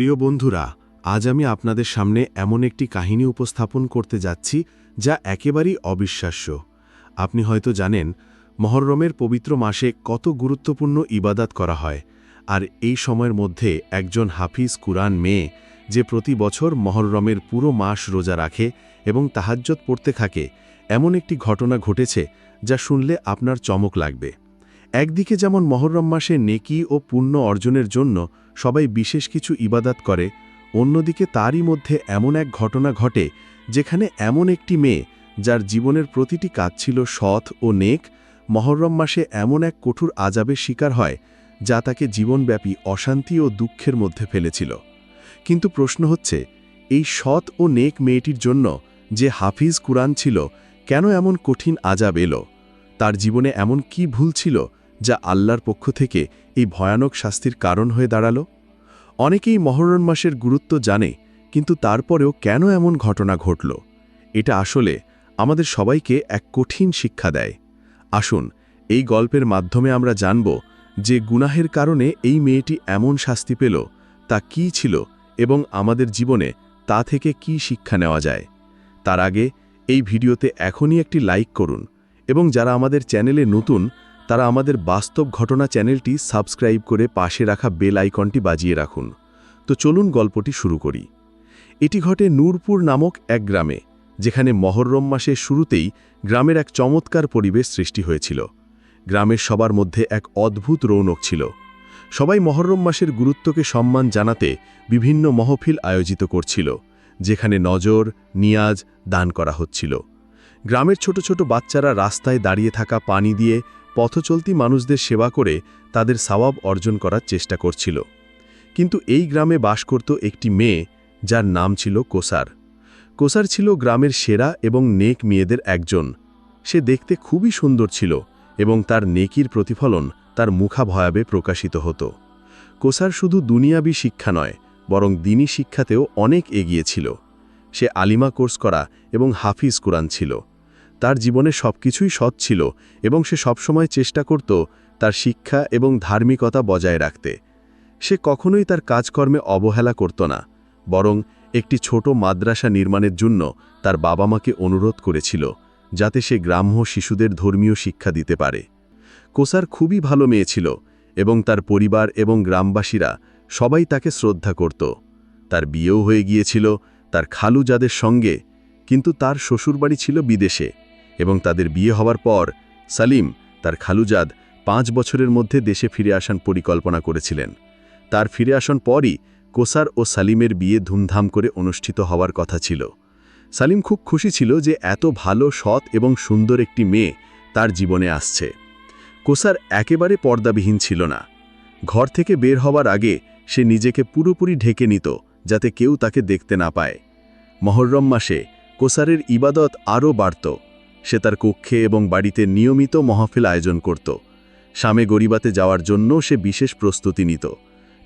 প্রিয় বন্ধুরা, আজ আমি আপনাদের সামনে এমন একটি কাহিনী উপস্থাপন করতে যাচ্ছি যা একেবারেই অবিশ্বাস্য। আপনি হয়তো জানেন, মহরমের পবিত্র মাসে কত গুরুত্বপূর্ণ ইবাদাত করা হয়, আর এই সময়ের মধ্যে একজন হাফিজ কুরআন মেয়ে যে প্রতি বছর মহরমের পুরো মাস রোজা রাখে এবং তাহাজ্জত পড়তে থাকে, এমন একটি ঘটনা ঘটেছে যা শুনলে আপনার চমক লাগবে। একদিকে যেমন মহরম মাসে নেকি ও পুণ্য অর্জনের জন্য সবাই বিশেষ কিছু ইবাদাত করে, অন্যদিকে তারই মধ্যে এমন এক ঘটনা ঘটে, যেখানে এমন একটি মেয়ে, যার জীবনের প্রতিটি কাজ ছিল সৎ ও নেক, মহরম মাসে এমন এক কঠোর আজাবের শিকার হয়, যা তাকে জীবনব্যাপী অশান্তি ও দুঃখের মধ্যে ফেলেছিল। কিন্তু প্রশ্ন হচ্ছে, এই সৎ ও নেক মেয়েটির জন্য যে হাফিজ কুরআন ছিল, কেন এমন কঠিন আজাব এলো? তার জীবনে এমন কি ভুল ছিল? যা আল্লাহর পক্ষ থেকে এই ভয়ানক শাস্তির কারণ হয়ে দাঁড়াল? অনেকেই মহরণ মাসের গুরুত্ব জানে, কিন্তু তারপরেও কেন এমন ঘটনা ঘটল? এটা আসলে আমাদের সবাইকে এক কঠিন শিক্ষা দেয়। আসুন, এই গল্পের মাধ্যমে আমরা জানব যে গুনাহের কারণে এই মেয়েটি এমন শাস্তি পেল, তা কি ছিল এবং আমাদের জীবনে তা থেকে কি শিক্ষা নেওয়া যায়। তার আগে এই ভিডিওতে এখনই একটি লাইক করুন এবং যারা আমাদের চ্যানেলে নতুন তারা আমাদের বাস্তব ঘটনা চ্যানেলটি সাবস্ক্রাইব করে পাশে রাখা বেল আইকনটি বাজিয়ে রাখুন। তো চলুন গল্পটি শুরু করি। এটি ঘটে নূরপুর নামক এক গ্রামে, যেখানে মহরম মাসের শুরুতেই গ্রামের এক চমৎকার পরিবেশ সৃষ্টি হয়েছিল। গ্রামের সবার মধ্যে এক অদ্ভুত রৌনক ছিল। সবাই মহরম মাসের গুরুত্বকে সম্মান জানাতে বিভিন্ন মহফিল আয়োজিত করছিল, যেখানে নজর, নিয়াজ দান করা হচ্ছিল। গ্রামের ছোট ছোট বাচ্চারা রাস্তায় দাঁড়িয়ে থাকা পানি দিয়ে পথচলতি মানুষদের সেবা করে তাদের সওয়াব অর্জন করার চেষ্টা করছিল। কিন্তু এই গ্রামে বাস করত একটি মেয়ে, যার নাম ছিল কোসার। কোসার ছিল গ্রামের সেরা এবং নেক মেয়েদের একজন। সে দেখতে খুবই সুন্দর ছিল এবং তার নেকির প্রতিফলন তার মুখাভয়াবে প্রকাশিত হতো। কোসার শুধু দুনিয়াবি শিক্ষা নয়, বরং দিনী শিক্ষাতেও অনেক এগিয়েছিল সে আলিমা কোর্স করা এবং হাফিজ কোরআন ছিল। তার জীবনে সবকিছুই সৎ ছিল এবং সে সবসময় চেষ্টা করত তার শিক্ষা এবং ধার্মিকতা বজায় রাখতে। সে কখনোই তার কাজকর্মে অবহেলা করত না, বরং একটি ছোট মাদ্রাসা নির্মাণের জন্য তার বাবা মাকে অনুরোধ করেছিল যাতে সে গ্রাম্য শিশুদের ধর্মীয় শিক্ষা দিতে পারে। কোসার খুবই ভালো মেয়ে ছিল এবং তার পরিবার এবং গ্রামবাসীরা সবাই তাকে শ্রদ্ধা করত। তার বিয়েও হয়ে গিয়েছিল, তার খালু যাদের সঙ্গে, কিন্তু তার শ্বশুরবাড়ি ছিল বিদেশে। এবং তাদের বিয়ে হওয়ার পর সালিম তার খালুজাদ পাঁচ বছরের মধ্যে দেশে ফিরে আসার পরিকল্পনা করেছিলেন। তার ফিরে আসার পরই কোসার ও সালিমের বিয়ে ধুমধাম করে অনুষ্ঠিত হওয়ার কথা ছিল। সালিম খুব খুশি ছিল যে এত ভালো, সৎ এবং সুন্দর একটি মেয়ে তার জীবনে আসছে। কোসার একেবারে পর্দাবিহীন ছিল না। ঘর থেকে বের হওয়ার আগে সে নিজেকে পুরোপুরি ঢেকে নিত যাতে কেউ তাকে দেখতে না পায়। মহরম মাসে কোসারের ইবাদত আরও বাড়ত। সে তার কক্ষে এবং বাড়িতে নিয়মিত মহফিল আয়োজন করত। স্বামে গরিবাতে যাওয়ার জন্য সে বিশেষ প্রস্তুতি নিত।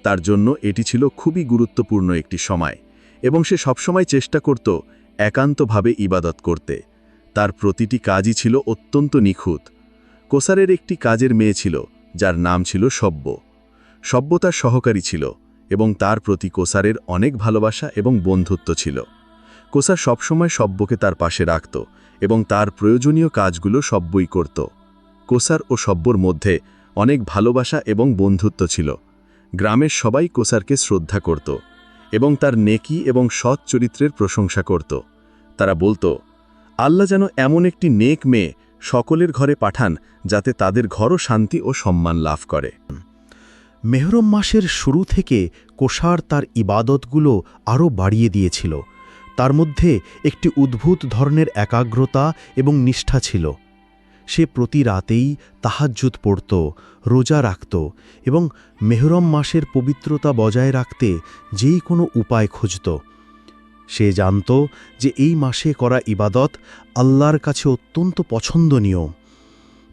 তার জন্য এটি ছিল খুবই গুরুত্বপূর্ণ একটি সময় এবং সে সবসময় চেষ্টা করত একান্তভাবে ইবাদত করতে। তার প্রতিটি কাজই ছিল অত্যন্ত নিখুঁত। কোসারের একটি কাজের মেয়ে ছিল, যার নাম ছিল সব্য। সব্য তার সহকারী ছিল এবং তার প্রতি কোসারের অনেক ভালোবাসা এবং বন্ধুত্ব ছিল। কোসার সবসময় সব্যকে তার পাশে রাখত এবং তার প্রয়োজনীয় কাজগুলো সব্যই করত। কোসার ও সব্যর মধ্যে অনেক ভালোবাসা এবং বন্ধুত্ব ছিল। গ্রামের সবাই কোসারকে শ্রদ্ধা করত এবং তার নেকি এবং সৎ চরিত্রের প্রশংসা করত। তারা বলতো, আল্লাহ যেন এমন একটি নেক মেয়ে সকলের ঘরে পাঠান যাতে তাদের ঘরও শান্তি ও সম্মান লাভ করে। মেহরম মাসের শুরু থেকে কোষার তার ইবাদতগুলো আরও বাড়িয়ে দিয়েছিল। তার মধ্যে একটি উদ্ভূত ধরনের একাগ্রতা এবং নিষ্ঠা ছিল। সে প্রতি রাতেই তাহাজ্জুদ পড়ত, রোজা রাখত এবং মেহরম মাসের পবিত্রতা বজায় রাখতে যেই কোনো উপায় খুঁজত। সে জানত যে এই মাসে করা ইবাদত আল্লাহর কাছে অত্যন্ত পছন্দনীয়।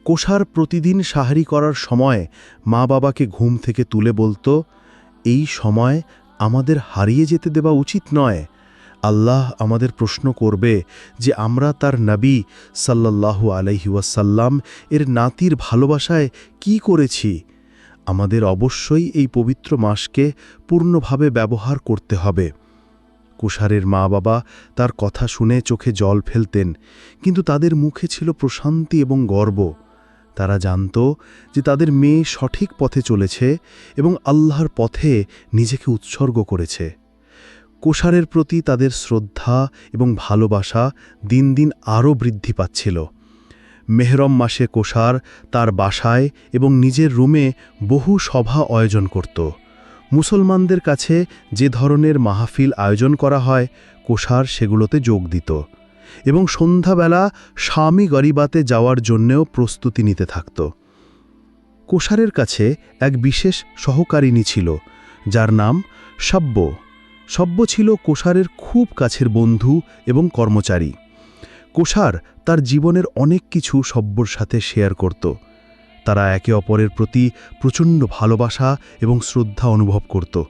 কোষার প্রতিদিন সাহারি করার সময় মা বাবাকে ঘুম থেকে তুলে বলতো, এই সময় আমাদের হারিয়ে যেতে দেওয়া উচিত নয়। আল্লাহ আমাদের প্রশ্ন করবে যে আমরা তার নবী সাল্লাল্লাহু আলাইহি ওয়াসাল্লাম এর নাতির ভালোবাসায় কি করেছি? আমাদের অবশ্যই এই পবিত্র মাসকে পূর্ণভাবে ব্যবহার করতে হবে। কুষারের মা বাবা তার কথা শুনে চোখে জল ফেলতেন, কিন্তু তাদের মুখে ছিল প্রশান্তি এবং গর্ব। তারা জানত যে তাদের মেয়ে সঠিক পথে চলেছে এবং আল্লাহর পথে নিজেকে উৎসর্গ করেছে। কোষারের প্রতি তাদের শ্রদ্ধা এবং ভালোবাসা দিন দিন আরও বৃদ্ধি পাচ্ছিল। মেহরম মাসে কোষার তার বাসায় এবং নিজের রুমে বহু সভা আয়োজন করত। মুসলমানদের কাছে যে ধরনের মাহফিল আয়োজন করা হয়, কোষার সেগুলোতে যোগ দিত এবং সন্ধ্যাবেলা স্বামী গরিবাতে যাওয়ার জন্যেও প্রস্তুতি নিতে থাকত। কোষারের কাছে এক বিশেষ সহকারিণী ছিল, যার নাম সব্য সব্য ছিল কোষারের খুব কাছের বন্ধু এবং কর্মচারী। কোষার তার জীবনের অনেক কিছু সব্যর সাথে শেয়ার করত। তারা একে অপরের প্রতি প্রচণ্ড ভালোবাসা এবং শ্রদ্ধা অনুভব করত।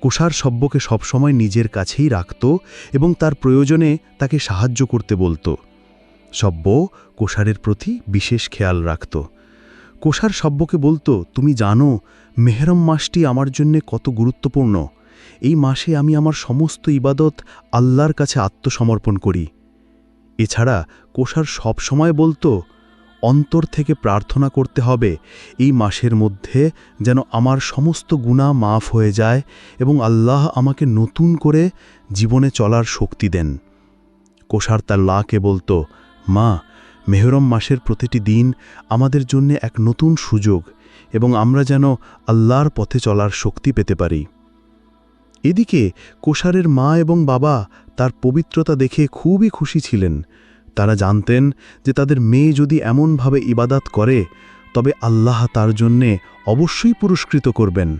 কোষার সব্যকে সবসময় নিজের কাছেই রাখত এবং তার প্রয়োজনে তাকে সাহায্য করতে বলতো। সব্য কোষারের প্রতি বিশেষ খেয়াল রাখত। কোষার সব্যকে বলতো, তুমি জানো, মেহরম মাসটি আমার জন্যে কত গুরুত্বপূর্ণ। এই মাসে আমি আমার সমস্ত ইবাদত আল্লাহর কাছে আত্মসমর্পণ করি। এছাড়া কোষার সব সময় বলতো, অন্তর থেকে প্রার্থনা করতে হবে, এই মাসের মধ্যে যেন আমার সমস্ত গুণা মাফ হয়ে যায় এবং আল্লাহ আমাকে নতুন করে জীবনে চলার শক্তি দেন। কোষার তার লাকে বলতো, মা, মেহরম মাসের প্রতিটি দিন আমাদের জন্য এক নতুন সুযোগ এবং আমরা যেন আল্লাহর পথে চলার শক্তি পেতে পারি। এদিকে কোষারের মা এবং বাবা তার পবিত্রতা দেখে খুবই খুশি ছিলেন। তারা জানতেন যে তাদের মেয়ে যদি এমনভাবে ইবাদাত করে, তবে আল্লাহ তার জন্যে অবশ্যই পুরস্কৃত করবেন।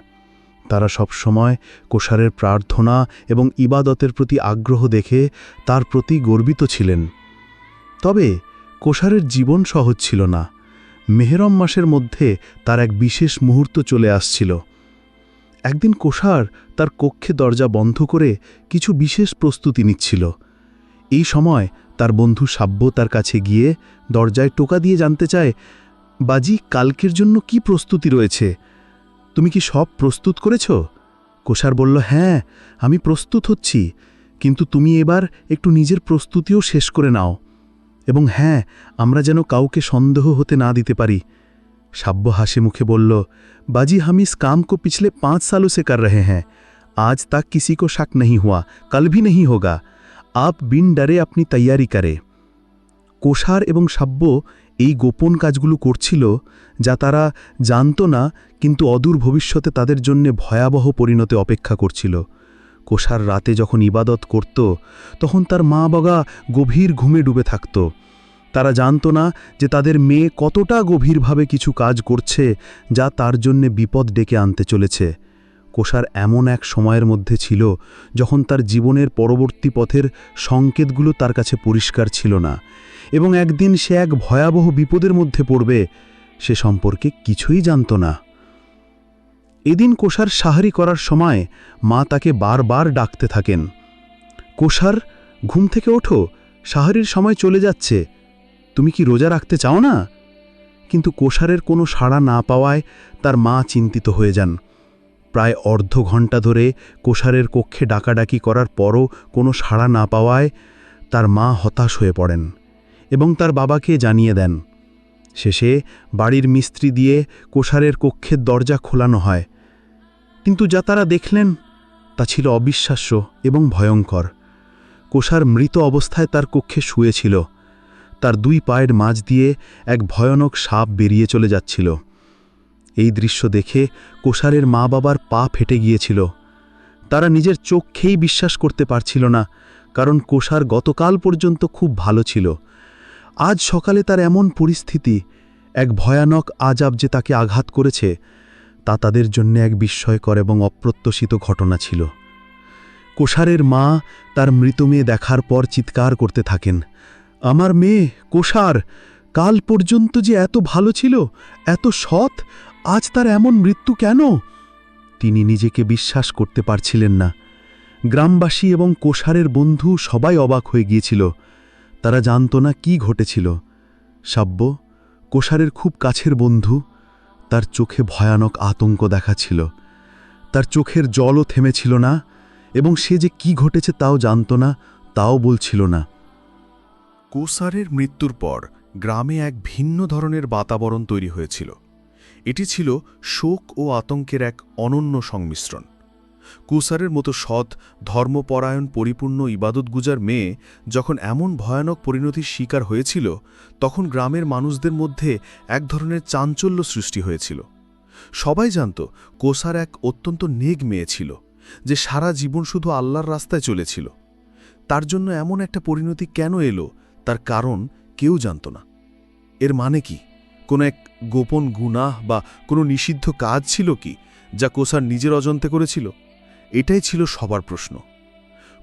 তারা সবসময় কোষারের প্রার্থনা এবং ইবাদতের প্রতি আগ্রহ দেখে তার প্রতি গর্বিত ছিলেন। তবে কোষারের জীবন সহজ ছিল না। মেহরম মাসের মধ্যে তার এক বিশেষ মুহূর্ত চলে আসছিল। একদিন কোষার তার কক্ষে দরজা বন্ধ করে কিছু বিশেষ প্রস্তুতি নিচ্ছিল। এই সময় তার বন্ধু সাব্য তার কাছে গিয়ে দরজায় টোকা দিয়ে জানতে চায়, বাজি, কালকের জন্য কি প্রস্তুতি রয়েছে? তুমি কি সব প্রস্তুত করেছ? কোষার বলল হ্যাঁ আমি প্রস্তুত হচ্ছি, কিন্তু তুমি এবার একটু নিজের প্রস্তুতিও শেষ করে নাও। এবং হ্যাঁ আমরা যেন কাউকে সন্দেহ হতে না দিতে পারি। সাব্য হাসি মুখে বলল बाजी हम इस काम को पिछले पाँच सालों से कर रहे हैं आज तक किसी को शक नहीं हुआ कल भी नहीं होगा आप बिन डरे अपनी तैयारी करे কোষার এবং সাব্য এই গোপন কাজগুলো করছিল যা তারা জানত না কিন্তু অদূর ভবিষ্যতে তাদের জন্য ভয়াবহ পরিণতে অপেক্ষা করছিল কোষার রাতে যখন ইবাদত করত তখন তার মা বাবা গভীর ঘুমে ডুবে থাকত তারা জানত না যে তাদের মেয়ে কতটা গভীরভাবে কিছু কাজ করছে যা তার জন্যে বিপদ ডেকে আনতে চলেছে। কোষার এমন এক সময়ের মধ্যে ছিল যখন তার জীবনের পরবর্তী পথের সংকেতগুলো তার কাছে পরিষ্কার ছিল না এবং একদিন সে এক ভয়াবহ বিপদের মধ্যে পড়বে সে সম্পর্কে কিছুই জানত না। এদিন কোষার সাহারি করার সময় মা তাকে বারবার ডাকতে থাকেন। কোষার, ঘুম থেকে ওঠো, সাহারির সময় চলে যাচ্ছে। তুমি কি রোজা রাখতে চাও না? কিন্তু কোষারের কোনো সাড়া না পাওয়ায় তার মা চিন্তিত হয়ে যান। প্রায় অর্ধ ঘণ্টা ধরে কোষারের কক্ষে ডাকাডাকি করার পরও কোনো সাড়া না পাওয়ায় তার মা হতাশ হয়ে পড়েন এবং তার বাবাকে জানিয়ে দেন। শেষে বাড়ির মিস্ত্রি দিয়ে কোষারের কক্ষের দরজা খোলানো হয়। কিন্তু যা তারা দেখলেন, তা ছিল অবিশ্বাস্য এবং ভয়ঙ্কর। কোষার মৃত অবস্থায় তার কক্ষে শুয়েছিল। তার দুই পায়ের মাঝ দিয়ে এক ভয়ানক সাপ বেরিয়ে চলে যাচ্ছিল। এই দৃশ্য দেখে কোষারের মা বাবার পা ফেটে গিয়েছিল। তারা নিজের চোখেই বিশ্বাস করতে পারছিল না, কারণ কোষার গতকাল পর্যন্ত খুব ভালো ছিল। আজ সকালে তার এমন পরিস্থিতি, এক ভয়ানক আজাব যে তাকে আঘাত করেছে, তা তাদের জন্য এক বিস্ময়কর এবং অপ্রত্যাশিত ঘটনা ছিল। কোষারের মা তার মৃত মেয়ে দেখার পর চিৎকার করতে থাকেন। আমার মেয়ে, কোষার, কাল পর্যন্ত যে এত ভালো ছিল, এত সৎ, আজ তার এমন মৃত্যু কেন? তিনি নিজেকে বিশ্বাস করতে পারছিলেন না। গ্রামবাসী এবং কোষারের বন্ধু সবাই অবাক হয়ে গিয়েছিল। তারা জানত না কি ঘটেছিল। সাব্য, কোষারের খুব কাছের বন্ধু, তার চোখে ভয়ানক আতঙ্ক দেখাচ্ছিল। তার চোখের জলও থেমেছিল না এবং সে যে কি ঘটেছে তাও জানত না, তাও বলছিল না। কোসারের মৃত্যুর পর গ্রামে এক ভিন্ন ধরনের বাতাবরণ তৈরি হয়েছিল। এটি ছিল শোক ও আতঙ্কের এক অনন্য সংমিশ্রণ। কুসারের মতো সৎ, ধর্মপরায়ণ, পরিপূর্ণ ইবাদতগুজার মেয়ে যখন এমন ভয়ানক পরিণতির শিকার হয়েছিল, তখন গ্রামের মানুষদের মধ্যে এক ধরনের চাঞ্চল্য সৃষ্টি হয়েছিল। সবাই জানত, কোসার এক অত্যন্ত নেগ মেয়ে ছিল, যে সারা জীবন শুধু আল্লাহর রাস্তায় চলেছিল। তার জন্য এমন একটা পরিণতি কেন এলো তার কারণ কেউ জানত না। এর মানে কি? কোনো এক গোপন গুনাহ বা কোনো নিষিদ্ধ কাজ ছিল কি, যা কোসার নিজের অজন্তে করেছিল? এটাই ছিল সবার প্রশ্ন।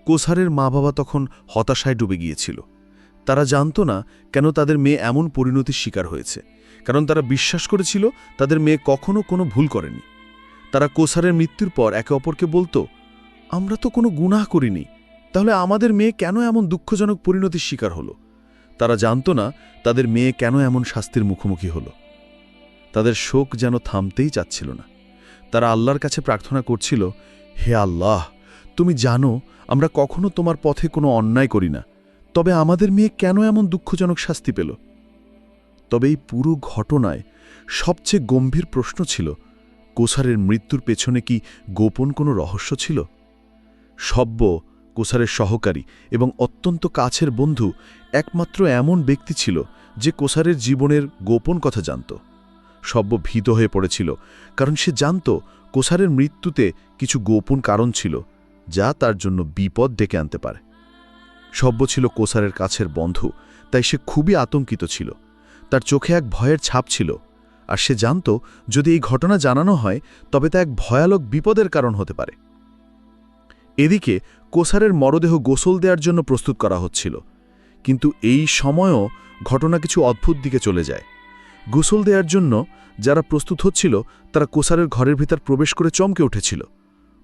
কোসারের মা বাবা তখন হতাশায় ডুবে গিয়েছিল। তারা জানত না কেন তাদের মেয়ে এমন পরিণতির শিকার হয়েছে। কারণ তারা বিশ্বাস করেছিল তাদের মেয়ে কখনো কোনো ভুল করেনি। তারা কোসারের মৃত্যুর পর একে অপরকে বলতো, আমরা তো কোনো গুনাহ করিনি। তাহলে আমাদের মেয়ে কেন এমন দুঃখজনক পরিণতির শিকার হলো? তারা জানত না তাদের মেয়ে কেন এমন শাস্তির মুখোমুখি হল। তাদের শোক যেন থামতেই চাচ্ছিল না। তারা আল্লাহর কাছে প্রার্থনা করছিল, হে আল্লাহ, তুমি জানো আমরা কখনো তোমার পথে কোনো অন্যায় করি না, তবে আমাদের মেয়ে কেন এমন দুঃখজনক শাস্তি পেল? তবে এই পুরো ঘটনায় সবচেয়ে গম্ভীর প্রশ্ন ছিল কোসারের মৃত্যুর পেছনে কি গোপন কোনো রহস্য ছিল? সব্য কোসারের সহকারী এবং অত্যন্ত কাছের বন্ধু একমাত্র এমন ব্যক্তি ছিল যে কোসারের জীবনের গোপন কথা জানত। সব্য ভীত হয়ে পড়েছিল, কারণ সে জানত কোসারের মৃত্যুতে কিছু গোপন কারণ ছিল যা তার জন্য বিপদ ডেকে আনতে পারে। সব্য ছিল কোসারের কাছের বন্ধু, তাই সে খুবই আতঙ্কিত ছিল। তার চোখে এক ভয়ের ছাপ ছিল, আর সে জানত যদি এই ঘটনা জানানো হয় তবে তা এক ভয়ানক বিপদের কারণ হতে পারে। এদিকে কোসারের মরদেহ গোসল দেওয়ার জন্য প্রস্তুত করা হচ্ছিল। কিন্তু এই সময়ও ঘটনা কিছু অদ্ভুত দিকে চলে যায়। গোসল দেওয়ার জন্য যারা প্রস্তুত হচ্ছিল, তারা কোসারের ঘরের ভিতর প্রবেশ করে চমকে উঠেছিল।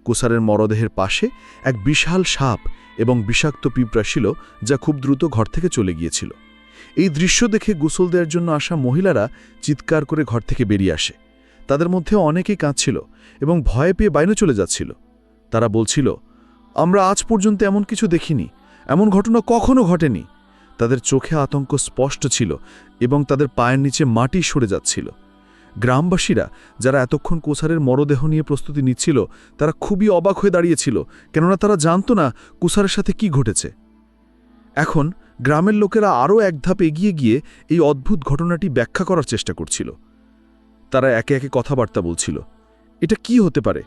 কোসারের মরদেহের পাশে এক বিশাল সাপ এবং বিষাক্ত পিঁপড়া ছিল, যা খুব দ্রুত ঘর থেকে চলে গিয়েছিল। এই দৃশ্য দেখে গোসল দেওয়ার জন্য আসা মহিলারা চিৎকার করে ঘর থেকে বেরিয়ে আসে। তাদের মধ্যে অনেকেই কাঁদছিল এবং ভয়ে পেয়ে বাইরে চলে যাচ্ছিল। তারা বলছিল আমরা আজ পর্যন্ত এমন কিছু দেখিনি, এমন ঘটনা কখনো ঘটেনি। তাদের চোখে আতঙ্ক স্পষ্ট ছিল এবং তাদের পায়ের নিচে মাটি সরে যাচ্ছিল। গ্রামবাসীরা যারা এতক্ষণ কুসারের মরদেহ নিয়ে প্রস্তুতি নিচ্ছিল, তারা খুবই অবাক হয়ে দাঁড়িয়েছিল, কেননা তারা জানত না কুসারের সাথে কি ঘটেছে। এখন গ্রামের লোকেরা আরও এক ধাপ এগিয়ে গিয়ে এই অদ্ভুত ঘটনাটি ব্যাখ্যা করার চেষ্টা করছিল। তারা একে একে কথাবার্তা বলছিল, এটা কি হতে পারে?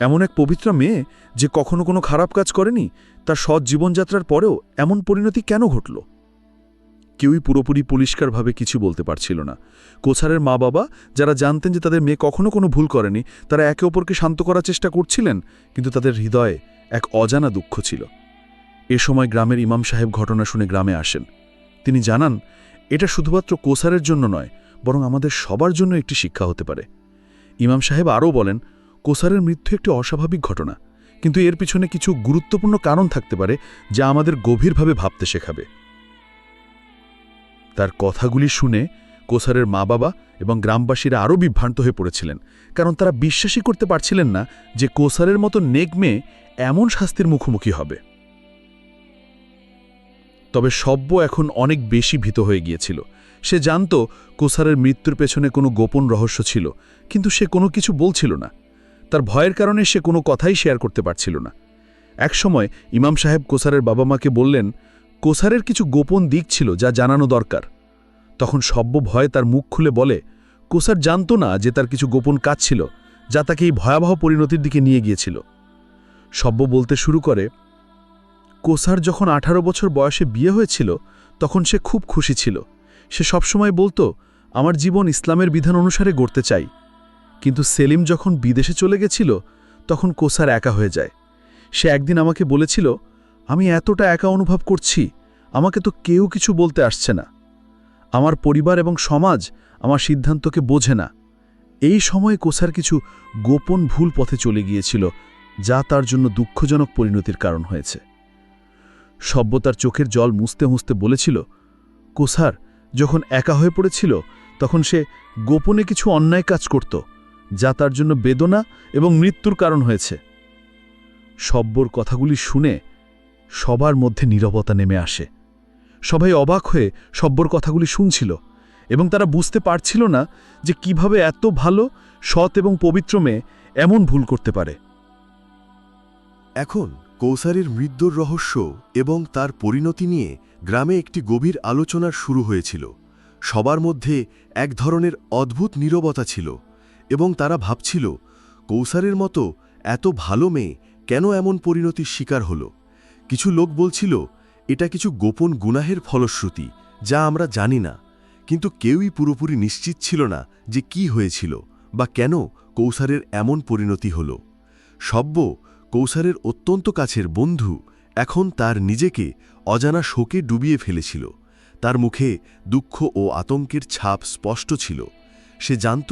এমন এক পবিত্র মেয়ে যে কখনো কোনো খারাপ কাজ করেনি, তার সৎ জীবনযাত্রার পরেও এমন পরিণতি কেন ঘটল? কেউই পুরোপুরি পরিষ্কারভাবে কিছু বলতে পারছিল না। কোছারের মা বাবা যারা জানতেন যে তাদের মেয়ে কখনো কোনো ভুল করেনি, তারা একে অপরকে শান্ত করার চেষ্টা করছিলেন, কিন্তু তাদের হৃদয়ে এক অজানা দুঃখ ছিল। এ সময় গ্রামের ইমাম সাহেব ঘটনা শুনে গ্রামে আসেন। তিনি জানান, এটা শুধুমাত্র কোসারের জন্য নয়, বরং আমাদের সবার জন্য একটি শিক্ষা হতে পারে। ইমাম সাহেব আরও বলেন কোসারের মৃত্যু একটি অস্বাভাবিক ঘটনা, কিন্তু এর পিছনে কিছু গুরুত্বপূর্ণ কারণ থাকতে পারে যা আমাদের গভীরভাবে ভাবতে শেখাবে। তার কথাগুলি শুনে কোসারের মা বাবা এবং গ্রামবাসীরা আরও বিভ্রান্ত হয়ে পড়েছিলেন, কারণ তারা বিশ্বাসই করতে পারছিলেন না যে কোসারের মতো নেগমে এমন শাস্তির মুখোমুখি হবে। তবে সব্য এখন অনেক বেশি ভীত হয়ে গিয়েছিল। সে জানত কোসারের মৃত্যুর পেছনে কোনো গোপন রহস্য ছিল, কিন্তু সে কোনো কিছু বলছিল না। তার ভয়ের কারণে সে কোনো কথাই শেয়ার করতে পারছিল না। একসময় ইমাম সাহেব কোসারের বাবা মাকে বললেন, কোসারের কিছু গোপন দিক ছিল যা জানানো দরকার। তখন সব্য ভয়ে তার মুখ খুলে বলে, কোসার জানত না যে তার কিছু গোপন কাজ ছিল, যা তাকে এই ভয়াবহ পরিণতির দিকে নিয়ে গিয়েছিল। সব্য বলতে শুরু করে, কোসার যখন আঠারো বছর বয়সে বিয়ে হয়েছিল, তখন সে খুব খুশি ছিল। সে সবসময় বলতো, আমার জীবন ইসলামের বিধান অনুসারে গড়তে চাই। কিন্তু সেলিম যখন বিদেশে চলে গেছিল, তখন কোসার একা হয়ে যায়। সে একদিন আমাকে বলেছিল, আমি এতটা একা অনুভব করছি, আমাকে তো কেউ কিছু বলতে আসছে না। আমার পরিবার এবং সমাজ আমার সিদ্ধান্তকে বোঝে না। এই সময়ে কোসার কিছু গোপন ভুল পথে চলে গিয়েছিল, যা তার জন্য দুঃখজনক পরিণতির কারণ হয়েছে। সভ্যতার চোখের জল মুছতে মুছতে বলেছিল, কোসার যখন একা হয়ে পড়েছিল, তখন সে গোপনে কিছু অন্যায় কাজ করত। যা তার জন্য বেদনা এবং মৃত্যুর কারণ হয়েছে। সব্বর কথাগুলি শুনে সবার মধ্যে নীরবতা নেমে আসে। সবাই অবাক হয়ে সব্বর কথাগুলি শুনছিল এবং তারা বুঝতে পারছিল না যে কীভাবে এত ভালো, সৎ এবং পবিত্র মেয়ে এমন ভুল করতে পারে। এখন কৌসারের মৃত্যুর রহস্য এবং তার পরিণতি নিয়ে গ্রামে একটি গভীর আলোচনার শুরু হয়েছিল। সবার মধ্যে এক ধরনের অদ্ভুত নীরবতা ছিল। এবং তারা ভাবছিল, কৌসারের মতো এত ভালো মেয়ে কেন এমন পরিণতির শিকার হল? কিছু লোক বলছিল, এটা কিছু গোপন গুনাহের ফলশ্রুতি, যা আমরা জানি না। কিন্তু কেউই পুরোপুরি নিশ্চিত ছিল না যে কি হয়েছিল বা কেন কৌসারের এমন পরিণতি হল। সব্য, কৌসারের অত্যন্ত কাছের বন্ধু এখন তার নিজেকে অজানা শোকে ডুবিয়ে ফেলেছিল। তার মুখে দুঃখ ও আতঙ্কের ছাপ স্পষ্ট ছিল। সে জানত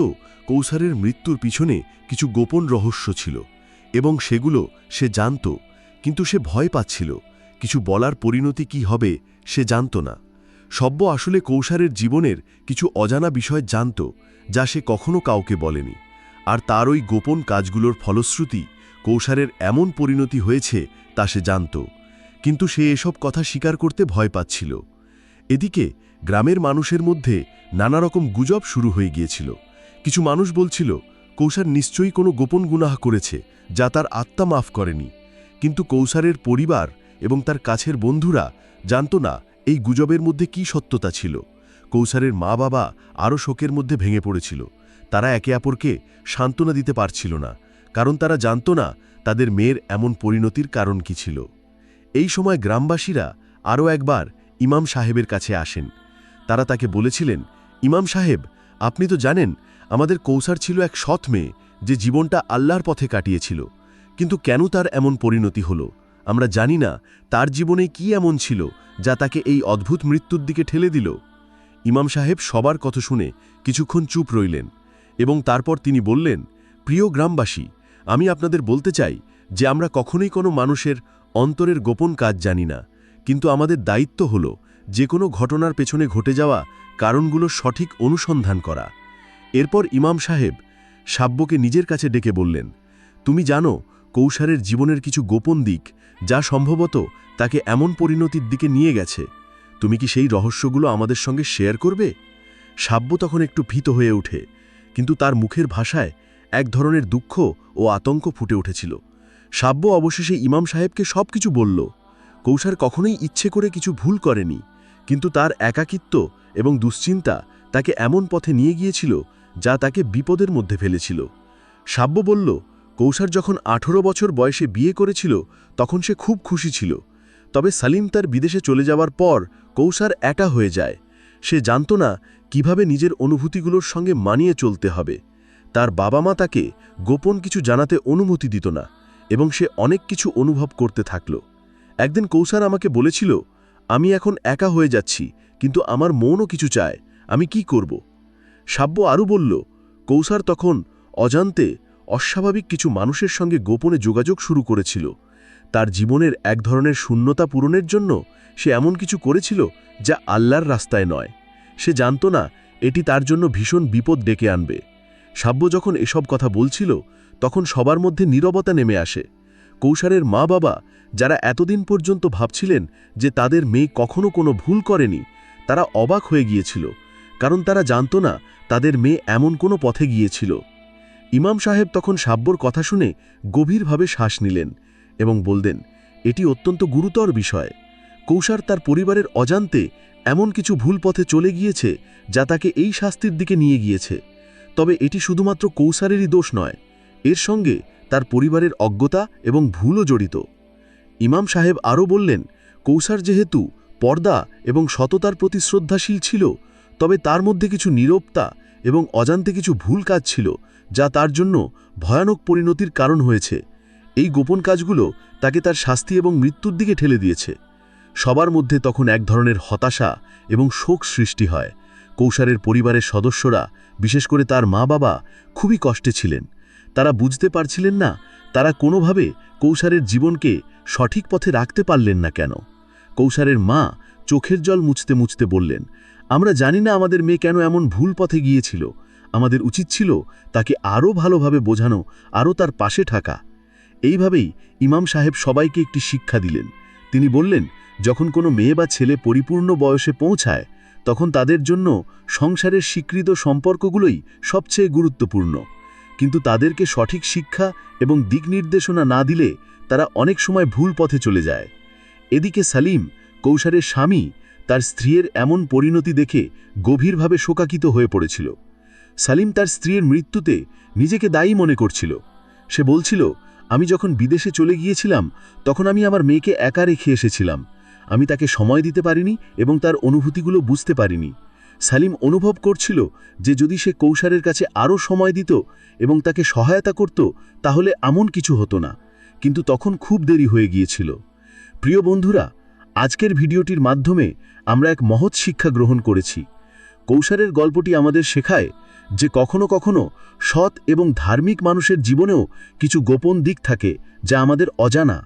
কৌসারের মৃত্যুর পিছনে কিছু গোপন রহস্য ছিল এবং সেগুলো সে জানত, কিন্তু সে ভয় পাচ্ছিল, কিছু বলার পরিণতি কি হবে সে জানত না। সব্য আসলে কৌসারের জীবনের কিছু অজানা বিষয় জানত, যা সে কখনো কাউকে বলেনি, আর তার ওই গোপন কাজগুলোর ফলশ্রুতি কৌসারের এমন পরিণতি হয়েছে তা সে জানত, কিন্তু সে এসব কথা স্বীকার করতে ভয় পাচ্ছিল। এদিকে গ্রামের মানুষের মধ্যে নানা রকম গুজব শুরু হয়ে গিয়েছিল। কিছু মানুষ বলছিল কৌসার নিশ্চয়ই কোনো গোপন গুনাহ করেছে, যা তার আত্মা মাফ করেনি। কিন্তু কৌসারের পরিবার এবং তার কাছের বন্ধুরা জানত না এই গুজবের মধ্যে কি সত্যতা ছিল। কৌসারের মা বাবা আরও শোকের মধ্যে ভেঙে পড়েছিল। তারা একে অপরকে সান্ত্বনা দিতে পারছিল না, কারণ তারা জানত না তাদের মেয়ের এমন পরিণতির কারণ কি ছিল। এই সময় গ্রামবাসীরা আরও একবার ইমাম সাহেবের কাছে আসেন। তারা তাকে বলেছিলেন, ইমাম সাহেব, আপনি তো জানেন, আমাদের কৌসার ছিল এক সৎ মেয়ে যে জীবনটা আল্লাহর পথে কাটিয়েছিল। কিন্তু কেন তার এমন পরিণতি হল? আমরা জানি না, তার জীবনে কি এমন ছিল যা তাকে এই অদ্ভুত মৃত্যুর দিকে ঠেলে দিল? ইমাম সাহেব সবার কথা শুনে কিছুক্ষণ চুপ রইলেন এবং তারপর তিনি বললেন, প্রিয় গ্রামবাসী, আমি আপনাদের বলতে চাই যে আমরা কখনোই কোনো মানুষের অন্তরের গোপন কাজ জানি না, কিন্তু আমাদের দায়িত্ব হল যে কোনো ঘটনার পেছনে ঘটে যাওয়া কারণগুলো সঠিক অনুসন্ধান করা। এরপর ইমাম সাহেব সাব্যকে নিজের কাছে ডেকে বললেন, তুমি জানো, কৌশারের জীবনের কিছু গোপন দিক, যা সম্ভবত তাকে এমন পরিণতির দিকে নিয়ে গেছে। তুমি কি সেই রহস্যগুলো আমাদের সঙ্গে শেয়ার করবে? সাব্য তখন একটু ভীত হয়ে ওঠে, কিন্তু তার মুখের ভাষায় এক ধরনের দুঃখ ও আতঙ্ক ফুটে উঠেছিল। সাব্য অবশেষে ইমাম সাহেবকে সব কিছু বলল, কৌশার কখনোই ইচ্ছে করে কিছু ভুল করেনি। কিন্তু তার একাকিত্ব এবং দুশ্চিন্তা তাকে এমন পথে নিয়ে গিয়েছিল যা তাকে বিপদের মধ্যে ফেলেছিল। সাব্য বলল, কৌশার যখন আঠেরো বছর বয়সে বিয়ে করেছিল, তখন সে খুব খুশি ছিল। তবে সালিম তার বিদেশে চলে যাওয়ার পর কৌশার একা হয়ে যায়। সে জানত না কীভাবে নিজের অনুভূতিগুলোর সঙ্গে মানিয়ে চলতে হবে। তার বাবা মা তাকে গোপন কিছু জানাতে অনুমতি দিত না এবং সে অনেক কিছু অনুভব করতে থাকল। একদিন কৌশার আমাকে বলেছিল আমি এখন একা হয়ে যাচ্ছি, কিন্তু আমার মনও কিছু চায়, আমি কি করব? সাব্য আরও বলল, কৌসার তখন অজান্তে অস্বাভাবিক কিছু মানুষের সঙ্গে গোপনে যোগাযোগ শুরু করেছিল। তার জীবনের এক ধরনের শূন্যতা পূরণের জন্য সে এমন কিছু করেছিল যা আল্লাহর রাস্তায় নয়। সে জানত না, এটি তার জন্য ভীষণ বিপদ ডেকে আনবে। সাব্য যখন এসব কথা বলছিল, তখন সবার মধ্যে নীরবতা নেমে আসে। কৌশারের মা বাবা যারা এতদিন পর্যন্ত ভাবছিলেন যে তাদের মেয়ে কখনো কোনো ভুল করেনি, তারা অবাক হয়ে গিয়েছিল, কারণ তারা জানত না তাদের মেয়ে এমন কোনো পথে গিয়েছিল। ইমাম সাহেব তখন সাব্যর কথা শুনে গভীরভাবে শ্বাস নিলেন এবং বললেন, এটি অত্যন্ত গুরুতর বিষয়। কৌশার তার পরিবারের অজান্তে এমন কিছু ভুল পথে চলে গিয়েছে যা তাকে এই শাস্তির দিকে নিয়ে গিয়েছে। তবে এটি শুধুমাত্র কৌশারেরই দোষ নয়, এর সঙ্গে তার পরিবারের অজ্ঞতা এবং ভুলও জড়িত। ইমাম সাহেব আরও বললেন কৌশার যেহেতু পর্দা এবং সততার প্রতি শ্রদ্ধাশীল ছিল, তবে তার মধ্যে কিছু নীরবতা এবং অজান্তে কিছু ভুল কাজ ছিল, যা তার জন্য ভয়ানক পরিণতির কারণ হয়েছে। এই গোপন কাজগুলো তাকে তার শাস্তি এবং মৃত্যুর দিকে ঠেলে দিয়েছে। সবার মধ্যে তখন এক ধরনের হতাশা এবং শোক সৃষ্টি হয়। কৌশারের পরিবারের সদস্যরা, বিশেষ করে তার মা বাবা খুবই কষ্টে ছিলেন। তারা বুঝতে পারছিলেন না তারা কোনোভাবে কৌশারের জীবনকে সঠিক পথে রাখতে পারলেন না কেন? কৌশারের মা চোখের জল মুছতে মুছতে বললেন, আমরা জানি না আমাদের মেয়ে কেন এমন ভুল পথে গিয়েছিল। আমাদের উচিত ছিল তাকে আরও ভালোভাবে বোঝানো, আরও তার পাশে থাকা। এইভাবেই ইমাম সাহেব সবাইকে একটি শিক্ষা দিলেন। তিনি বললেন, যখন কোনো মেয়ে বা ছেলে পরিপূর্ণ বয়সে পৌঁছায়, তখন তাদের জন্য সংসারের স্বীকৃত সম্পর্কগুলোই সবচেয়ে গুরুত্বপূর্ণ। কিন্তু তাদেরকে সঠিক শিক্ষা এবং দিক নির্দেশনা না দিলে তারা অনেক সময় ভুল পথে চলে যায়। এদিকে সালিম, কৌশারের স্বামী, তার স্ত্রীর এমন পরিণতি দেখে গভীরভাবে শোকাকিত হয়ে পড়েছিল। সালিম তার স্ত্রীর মৃত্যুতে নিজেকে দায়ী মনে করছিল। সে বলছিল, আমি যখন বিদেশে চলে গিয়েছিলাম, তখন আমি আমার মেয়েকে একা রেখে এসেছিলাম। আমি তাকে সময় দিতে পারিনি এবং তার অনুভূতিগুলো বুঝতে পারিনি। সালিম অনুভব করছিল যে যদি সে কৌশারের কাছে আরও সময় দিত এবং তাকে সহায়তা করত, তাহলে এমন কিছু হতো না। কিন্তু তখন খুব দেরি হয়ে গিয়েছিল। প্রিয় বন্ধুরা, আজকের ভিডিওটির মাধ্যমে আমরা এক মহৎ শিক্ষা গ্রহণ করেছি। কৌশারের গল্পটি আমাদের শেখায় যে কখনো কখনো সৎ এবং ধার্মিক মানুষের জীবনেও কিছু গোপন দিক থাকে যা আমাদের অজানা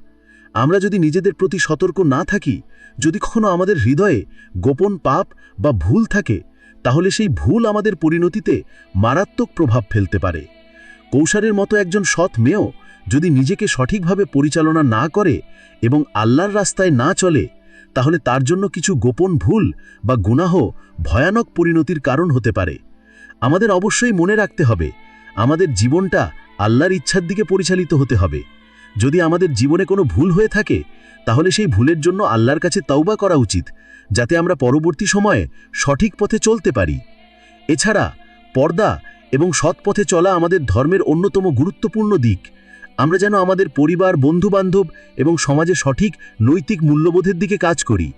আমরা যদি নিজেদের প্রতি সতর্ক না থাকি, যদি কখনো আমাদের হৃদয়ে গোপন পাপ বা ভুল থাকে, তাহলে সেই ভুল আমাদের পরিণতিতে মারাত্মক প্রভাব ফেলতে পারে। কৌশারের মতো একজন সৎ মেয়েও যদি নিজেকে সঠিকভাবে পরিচালনা না করে এবং আল্লাহর রাস্তায় না চলে, তাহলে তার জন্য কিছু গোপন ভুল বা গুনাহ ভয়ানক পরিণতির কারণ হতে পারে। আমাদের অবশ্যই মনে রাখতে হবে, আমাদের জীবনটা আল্লাহর ইচ্ছার দিকে পরিচালিত হতে হবে। যদি আমাদের জীবনে কোনো ভুল হয়ে থাকে, তাহলে সেই ভুলের জন্য আল্লাহর কাছে তাওবা করা উচিত, যাতে আমরা পরবর্তী সময়ে সঠিক পথে চলতে পারি। এছাড়া, পর্দা এবং সৎ পথে চলা আমাদের ধর্মের অন্যতম গুরুত্বপূর্ণ দিক। আমরা যেন আমাদের পরিবার, বন্ধুবান্ধব এবং সমাজে সঠিক নৈতিক মূল্যবোধের দিকে কাজ করি।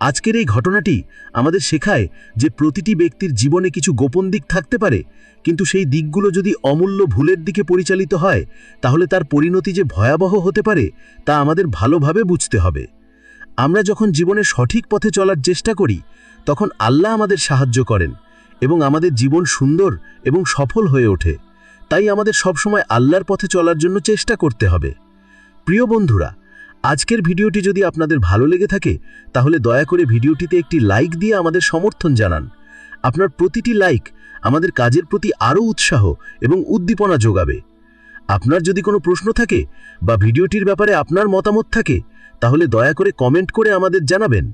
আজকের এই ঘটনাটি আমাদের শেখায় যে প্রতিটি ব্যক্তির জীবনে কিছু গোপন দিক থাকতে পারে, কিন্তু সেই দিকগুলো যদি অমূল্য ভুলের দিকে পরিচালিত হয়, তাহলে তার পরিণতি যে ভয়াবহ হতে পারে, তা আমাদের ভালোভাবে বুঝতে হবে। আমরা যখন জীবনে সঠিক পথে চলার চেষ্টা করি, তখন আল্লাহ আমাদের সাহায্য করেন এবং আমাদের জীবন সুন্দর এবং সফল হয়ে ওঠে। তাই আমাদের সবসময় আল্লাহর পথে চলার জন্য চেষ্টা করতে হবে। প্রিয় বন্ধুরা আজকের ভিডিওটি যদি আপনাদের ভালো লেগে থাকে, তাহলে দয়া করে ভিডিওটিতে একটি লাইক দিয়ে আমাদের সমর্থন জানান। আপনার প্রতিটি লাইক আমাদের কাজের প্রতি আরও উৎসাহ এবং উদ্দীপনা যোগাবে। আপনার যদি কোনো প্রশ্ন থাকে বা ভিডিওটির ব্যাপারে আপনার মতামত থাকে, তাহলে দয়া করে কমেন্ট করে আমাদের জানাবেন।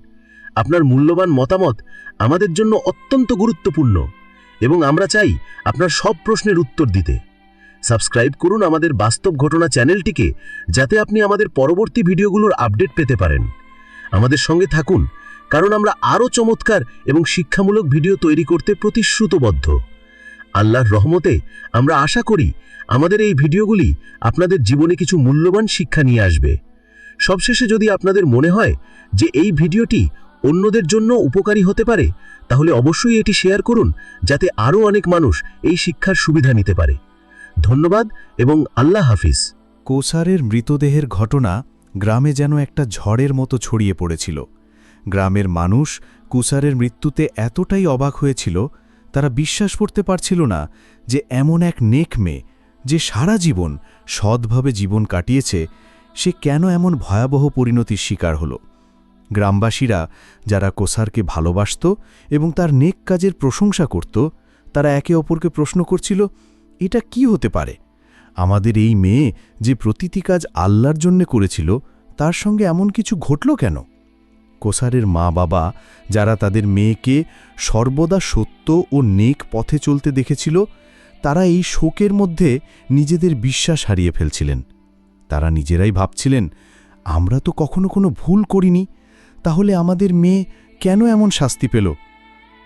আপনার মূল্যবান মতামত আমাদের জন্য অত্যন্ত গুরুত্বপূর্ণ এবং আমরা চাই আপনার সব প্রশ্নের উত্তর দিতে। সাবস্ক্রাইব করুন আমাদের বাস্তব ঘটনা চ্যানেলটিকে, যাতে আপনি আমাদের পরবর্তী ভিডিওগুলোর আপডেট পেতে পারেন। আমাদের সঙ্গে থাকুন, কারণ আমরা আরও চমৎকার এবং শিক্ষামূলক ভিডিও তৈরি করতে প্রতিশ্রুতবদ্ধ। আল্লাহর রহমতে আমরা আশা করি আমাদের এই ভিডিওগুলি আপনাদের জীবনে কিছু মূল্যবান শিক্ষা নিয়ে আসবে। সবশেষে যদি আপনাদের মনে হয় যে এই ভিডিওটি অন্যদের জন্য উপকারী হতে পারে, তাহলে অবশ্যই এটি শেয়ার করুন, যাতে আরও অনেক মানুষ এই শিক্ষার সুবিধা নিতে পারে। ধন্যবাদ এবং আল্লাহ হাফিজ। কোসারের মৃতদেহের ঘটনা গ্রামে যেন একটা ঝড়ের মতো ছড়িয়ে পড়েছিল। গ্রামের মানুষ কুসারের মৃত্যুতে এতটাই অবাক হয়েছিল, তারা বিশ্বাস করতে পারছিল না যে এমন এক নেক মেয়ে যে সারা জীবন সৎভাবে জীবন কাটিয়েছে, সে কেন এমন ভয়াবহ পরিণতির শিকার হল। গ্রামবাসীরা যারা কোসারকে ভালোবাসত এবং তার নেক কাজের প্রশংসা করত, তারা একে অপরকে প্রশ্ন করছিল এটা কি হতে পারে? আমাদের এই মেয়ে যে প্রতিটি কাজ আল্লাহর জন্যে করেছিল, তার সঙ্গে এমন কিছু ঘটল কেন? কোসারের মা বাবা যারা তাদের মেয়েকে সর্বদা সত্য ও নেক পথে চলতে দেখেছিল, তারা এই শোকের মধ্যে নিজেদের বিশ্বাস হারিয়ে ফেলছিলেন। তারা নিজেরাই ভাবছিলেন, আমরা তো কখনো কোনো ভুল করিনি, তাহলে আমাদের মেয়ে কেন এমন শাস্তি পেল?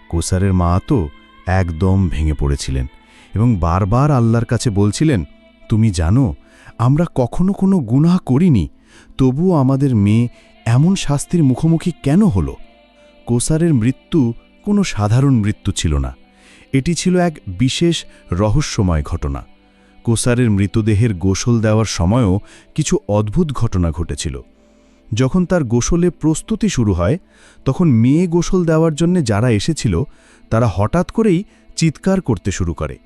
কোসারের মা তো একদম ভেঙে পড়েছিলেন। এবং বারবার আল্লাহর কাছে বলছিলেন, তুমি জানো, আমরা কখনো কোনো গুনাহ করিনি, তবুও আমাদের মেয়ে এমন শাস্তির মুখোমুখি কেন হল? কোসারের মৃত্যু কোনো সাধারণ মৃত্যু ছিল না। এটি ছিল এক বিশেষ রহস্যময় ঘটনা। কোসারের মৃতদেহের গোসল দেওয়ার সময়ও কিছু অদ্ভুত ঘটনা ঘটেছিল। যখন তার গোসলে প্রস্তুতি শুরু হয়, তখন মেয়ে গোসল দেওয়ার জন্য যারা এসেছিল, তারা হঠাৎ করেই চিৎকার করতে শুরু করে।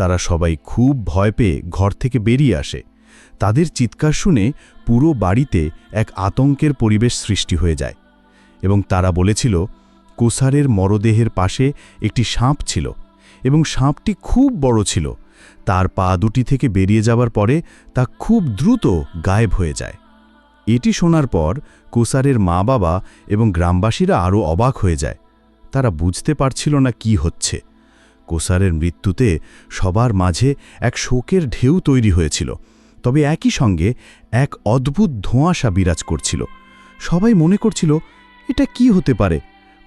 তারা সবাই খুব ভয় পেয়ে ঘর থেকে বেরিয়ে আসে। তাদের চিৎকার শুনে পুরো বাড়িতে এক আতঙ্কের পরিবেশ সৃষ্টি হয়ে যায় এবং তারা বলেছিল কোসারের মরদেহের পাশে একটি সাপ ছিল এবং সাপটি খুব বড় ছিল। তার পা দুটি থেকে বেরিয়ে যাবার পরে তা খুব দ্রুত গায়েব হয়ে যায় এটি শোনার পর কোসারের মা বাবা এবং গ্রামবাসীরা আরও অবাক হয়ে যায়। তারা বুঝতে পারছিল না কি হচ্ছে। কোসারের মৃত্যুতে সবার মাঝে এক শোকের ঢেউ তৈরি হয়েছিল, তবে একই সঙ্গে এক অদ্ভুত ধোঁয়াশা বিরাজ করছিল। সবাই মনে করছিল, এটা কি হতে পারে?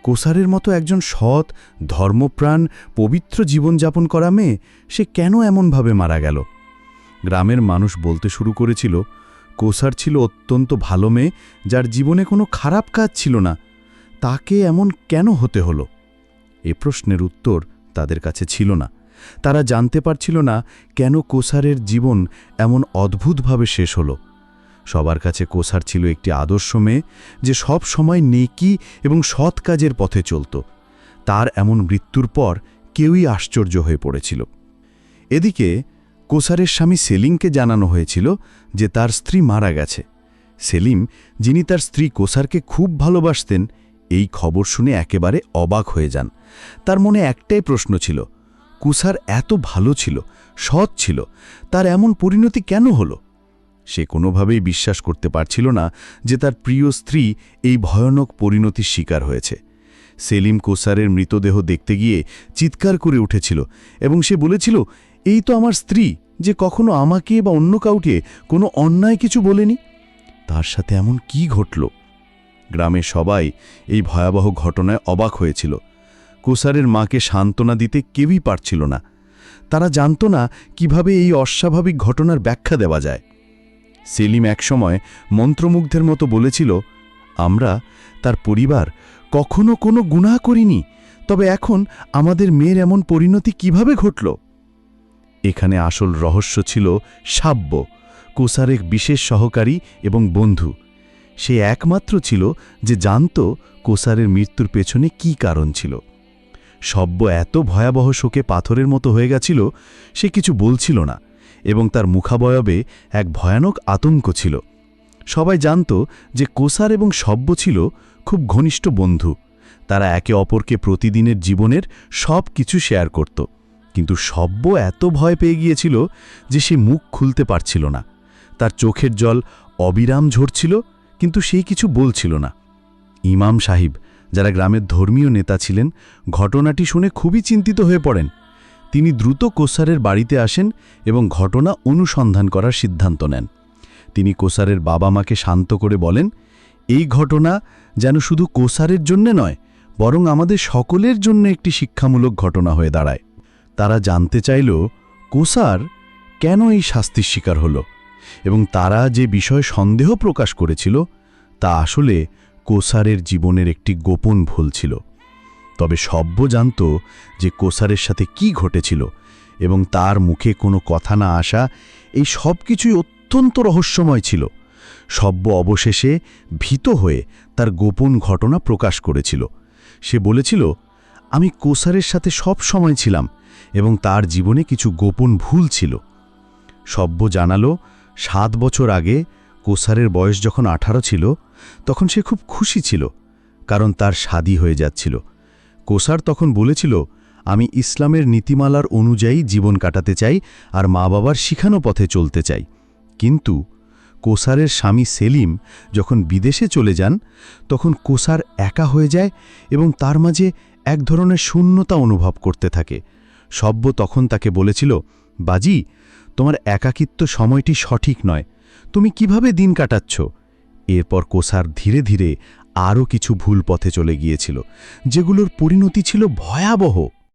কোসারের মতো একজন সৎ, ধর্মপ্রাণ, পবিত্র জীবনযাপন করা মেয়ে সে কেন এমনভাবে মারা গেল? গ্রামের মানুষ বলতে শুরু করেছিল কোসার ছিল অত্যন্ত ভালো মেয়ে যার জীবনে কোনো খারাপ কাজ ছিল না। তাকে এমন কেন হতে হলো? এ প্রশ্নের উত্তর তাদের কাছে ছিল না। তারা জানতে পারছিল না কেন কোসারের জীবন এমন অদ্ভুতভাবে শেষ হলো। সবার কাছে কোসার ছিল একটি আদর্শ মেয়ে যে সব সময় নেকি এবং সৎ কাজের পথে চলত। তার এমন মৃত্যুর পর কেউই আশ্চর্য হয়ে পড়েছিল। এদিকে কোসারের স্বামী সেলিমকে জানানো হয়েছিল যে তার স্ত্রী মারা গেছে। সেলিম, যিনি তার স্ত্রী কোসারকে খুব ভালোবাসতেন এই খবর শুনে একেবারে অবাক হয়ে যান। তার মনে একটাই প্রশ্ন ছিল কুসার এত ভালো ছিল, সৎ ছিল, তার এমন পরিণতি কেন হলো? সে কোনোভাবেই বিশ্বাস করতে পারছিল না যে তার প্রিয় স্ত্রী এই ভয়ানক পরিণতির শিকার হয়েছে। সেলিম কোসারের মৃতদেহ দেখতে গিয়ে চিৎকার করে উঠেছিল এবং সে বলেছিল, এই তো আমার স্ত্রী, যে কখনো আমাকে বা অন্য কাউকে কোনো অন্যায় কিছু বলেনি? তার সাথে এমন কি ঘটল? গ্রামের সবাই এই ভয়াবহ ঘটনায় অবাক হয়েছিল। কোসারের মাকে সান্ত্বনা দিতে কেউই পারছিল না। তারা জানত না কীভাবে এই অস্বাভাবিক ঘটনার ব্যাখ্যা দেওয়া যায়। সেলিম একসময় মন্ত্রমুগ্ধের মতো বলেছিল, আমরা, তার পরিবার, কখনো কোনো গুনাহ করিনি, তবে এখন আমাদের মেয়ের এমন পরিণতি কীভাবে ঘটল? এখানে আসল রহস্য ছিল সাব্য কোসার এক বিশেষ সহকারী এবং বন্ধু। সে একমাত্র ছিল যে জানত কোসারের মৃত্যুর পেছনে কি কারণ ছিল। সব্য এত ভয়াবহ শোকে পাথরের মতো হয়ে গেছিল, সে কিছু বলছিল না এবং তার মুখাবয়বে এক ভয়ানক আতঙ্ক ছিল। সবাই জানত যে কোসার এবং সব্য ছিল খুব ঘনিষ্ঠ বন্ধু। তারা একে অপরকে প্রতিদিনের জীবনের সব কিছু শেয়ার করত। কিন্তু সব্য এত ভয় পেয়ে গিয়েছিল যে সে মুখ খুলতে পারছিল না। তার চোখের জল অবিরাম ঝরছিল কিন্তু সেই কিছু বলছিল না। ইমাম সাহিব, যারা গ্রামের ধর্মীয় নেতা ছিলেন, ঘটনাটি শুনে খুবই চিন্তিত হয়ে পড়েন। তিনি দ্রুত কোসারের বাড়িতে আসেন এবং ঘটনা অনুসন্ধান করার সিদ্ধান্ত নেন। তিনি কোসারের বাবা মাকে শান্ত করে বলেন, এই ঘটনা যেন শুধু কোসারের জন্যে নয়, বরং আমাদের সকলের জন্য একটি শিক্ষামূলক ঘটনা হয়ে দাঁড়ায়। তারা জানতে চাইল, কোসার কেন এই শাস্তির শিকার হল? এবং তারা যে বিষয় সন্দেহ প্রকাশ করেছিল, তা আসলে কোসারের জীবনের একটি গোপন ভুল ছিল। তবে সভ্য জানত যে কোসারের সাথে কি ঘটেছিল এবং তার মুখে কোনো কথা না আসা এই সব কিছুই অত্যন্ত রহস্যময় ছিল। সভ্য অবশেষে ভীত হয়ে তার গোপন ঘটনা প্রকাশ করেছিল। সে বলেছিল, আমি কোসারের সাথে সব সময় ছিলাম এবং তার জীবনে কিছু গোপন ভুল ছিল। সভ্য জানালো সাত বছর আগে কোসারের বয়স যখন আঠারো ছিল, তখন সে খুব খুশি ছিল, কারণ তার শাদী হয়ে যাচ্ছিল। কোসার তখন বলেছিল, আমি ইসলামের নীতিমালার অনুযায়ী জীবন কাটাতে চাই আর মা বাবার শিখানো পথে চলতে চাই। কিন্তু কোসারের স্বামী সেলিম যখন বিদেশে চলে যান, তখন কোসার একা হয়ে যায় এবং তার মাঝে এক ধরনের শূন্যতা অনুভব করতে থাকে। সব্য তখন তাকে বলেছিল, বাজি তোমার একাকিত্ব সময়টি সঠিক নয়। তুমি কীভাবে দিন কাটাচ্ছ? এরপর কোসার ধীরে ধীরে আরও কিছু ভুল পথে চলে গিয়েছিল, যেগুলোর পরিণতি ছিল ভয়াবহ।